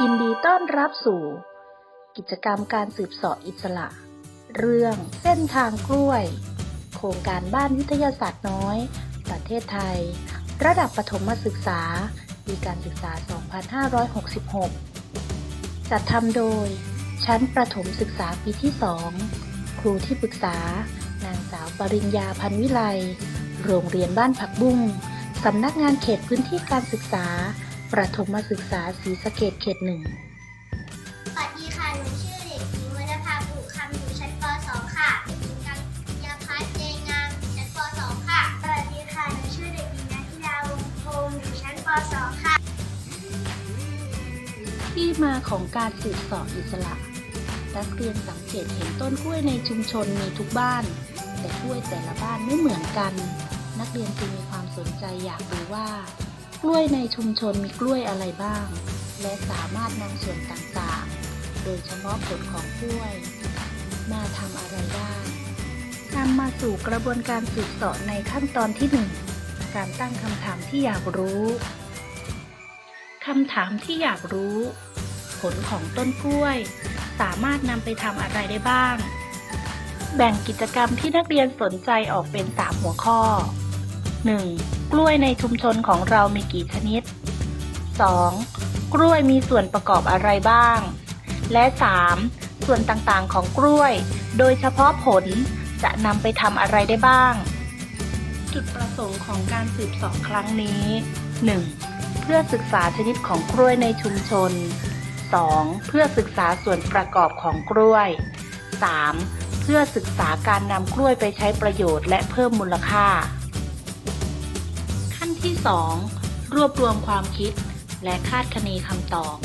ยินดีต้อนรับสู่ กิจกรรมการสืบสอบอิสระ เรื่องเส้นทางกล้วย โครงการบ้านวิทยาศาสตร์น้อย ประเทศไทย ระดับประถมศึกษาปีการศึกษา 2566 จัดทำโดย ชั้นประถมศึกษาปีที่ 2 ครูที่ปรึกษา นางสาวปริญญาพันวิไล โรงเรียนบ้านผักบุ้งสำนักงานเขตพื้นที่การศึกษา ประถมศึกษาศรีสะเกดเขตหนึ่ง สวัสดีค่ะ หนูชื่อเด็กหญิงวรรณภาบุคำอยู่ชั้นป .2 ค่ะ เด็กหญิงกัญญาพัฒน์เจงามชั้นป .2 ค่ะ สวัสดีค่ะ หนูชื่อเด็กหญิงนันทิดาวงศ์พงศ์อยู่ชั้นป .2 ค่ะ ที่มาของการสืบเสอบอิสระนักเรียนสังเกตเห็นต้นกล้วยในชุมชนมีทุกบ้าน แต่กล้วยแต่ละบ้านไม่เหมือนกัน นักเรียนจึงมีความสนใจอยากรู้ว่า กล้วยในชุมชนมีกล้วยอะไรบ้าง และสามารถนำส่วนต่างๆ โดยเฉพาะผลของกล้วย มาทำอะไรได้นำมาสู่กระบวนการสืบเสอบในขั้นตอนที่หนึ่งการตั้งคำถามที่อยากรู้คำถามที่อยากรู้ ผลของต้นกล้วย สามารถนำไปทำอะไรได้บ้าง แบ่งกิจกรรมที่นักเรียนสนใจออกเป็น 3 หัวข้อ 1. กล้วยในชุมชนของเรามีกี่ชนิด 2. กล้วยมีส่วนประกอบอะไรบ้าง และ 3. ส่วนต่างๆของกล้วย โดยเฉพาะผลจะนำไปทำอะไรได้บ้าง จุดประสงค์ของการสืบสอบครั้งนี้ 1. เพื่อศึกษาชนิดของกล้วยในชุมชน 2. เพื่อศึกษาส่วนประกอบของกล้วย 3. เพื่อศึกษาการนำกล้วยไปใช้ประโยชน์และเพิ่มมูลค่า ที่ 2 รวบรวมความคิด และคาดคะเนคำตอบ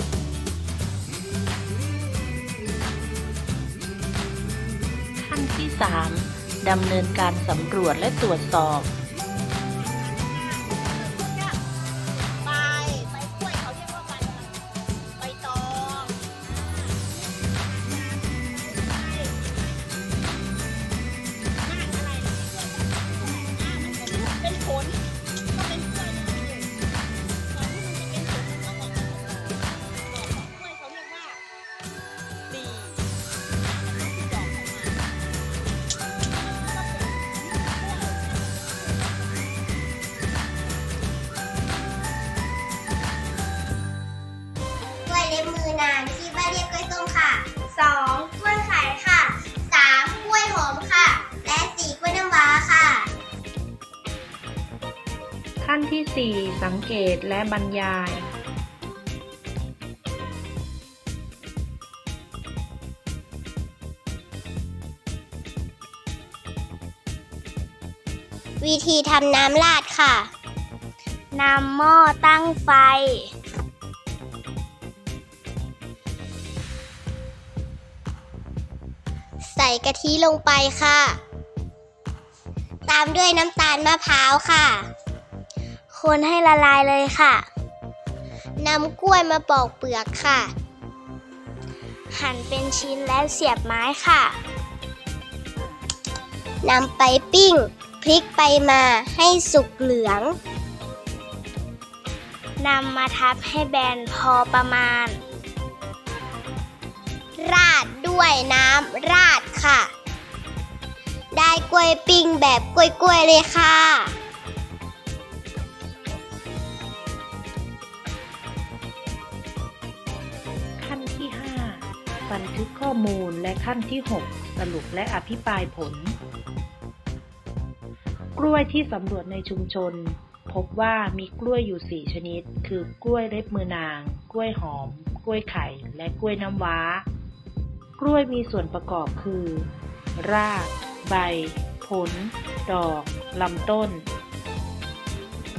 ขั้นที่ 3ดำเนินการสำรวจและตรวจสอบใบ นางที่บ้านเรียกกล้วยส้มค่ะ 2. กล้วยไข่ค่ะ 3. กล้วยหอมค่ะ และ 4. กล้วยน้ำว้าค่ะ ขั้นที่ 4 สังเกตและบรรยาย วิธีทำน้ำราดค่ะ นำหม้อตั้งไฟ ใส่กะทิลงไปค่ะ ตามด้วยน้ำตาลมะพร้าวค่ะ คนให้ละลายเลยค่ะนำกล้วยมาปอกเปลือกค่ะ หั่นเป็นชิ้นแล้วเสียบไม้ค่ะนำไปปิ้งพลิกไปมาให้สุกเหลืองนำมาทับให้แบนพอประมาณ ราดด้วยน้ำราดค่ะ ได้กล้วยปิ้งแบบกล้วยๆเลยค่ะ ขั้นที่ 5 บันทึกข้อมูลและขั้นที่ 6 สรุปและอภิปรายผล กล้วยที่สำรวจในชุมชนพบว่ามีกล้วยอยู่ 4 ชนิด คือกล้วยเล็บมือนาง กล้วยหอม กล้วยไข่ และกล้วยน้ำว้า กล้วยมีส่วนประกอบคือ ราก ใบ ผล ดอก ลำต้น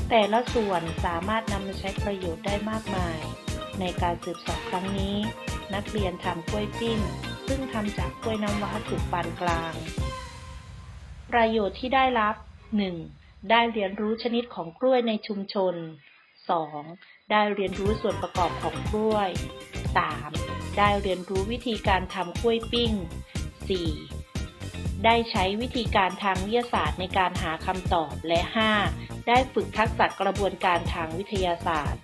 แต่ละส่วนสามารถนำมาใช้ประโยชน์ได้มากมาย ในการสืบสอบครั้งนี้ นักเรียนทำกล้วยปิ้ง ซึ่งทำจากกล้วยน้ำว้าถูกปานกลาง ประโยชน์ที่ได้รับ 1. ได้เรียนรู้ชนิดของกล้วยในชุมชน 2. ได้เรียนรู้ส่วนประกอบของกล้วย 3. ได้เรียนรู้วิธีการทำกล้วยปิ้ง 4. ได้ใช้วิธีการทางวิทยาศาสตร์ในการหาคำตอบ และ 5. ได้ฝึกทักษะกระบวนการทางวิทยาศาสตร์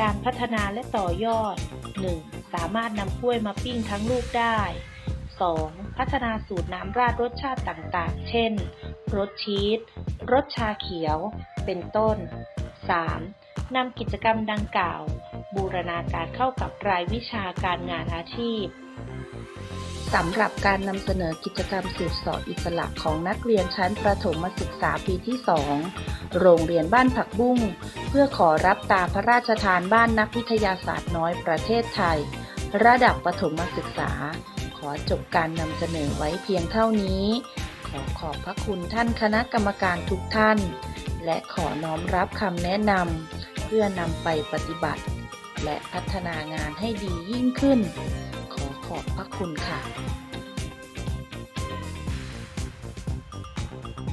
การพัฒนาและต่อยอด 1. สามารถนำกล้วยมาปิ้งทั้งลูกได้ 2. พัฒนาสูตรน้ำราดรสชาติต่างๆ เช่น รสชีส รสชาเขียว เป็นต้น 3. นำกิจกรรมดังกล่าว บูรณาการเข้ากับรายวิชาการงานอาชีพสำหรับการนำเสนอกิจกรรมสืบสอบอิสระของนักเรียนชั้นประถมศึกษาปีที่ 2 โรงเรียนบ้านผักบุ้ง เพื่อขอรับตาพระราชทานบ้านนักวิทยาศาสตร์น้อยประเทศไทย ระดับประถมศึกษา ขอจบการนำเสนอไว้เพียงเท่านี้ ขอขอบพระคุณท่านคณะกรรมการทุกท่าน และขอน้อมรับคำแนะนำเพื่อนำไปปฏิบัติ และพัฒนางานให้ดียิ่งขึ้น ขอขอบพระคุณค่ะ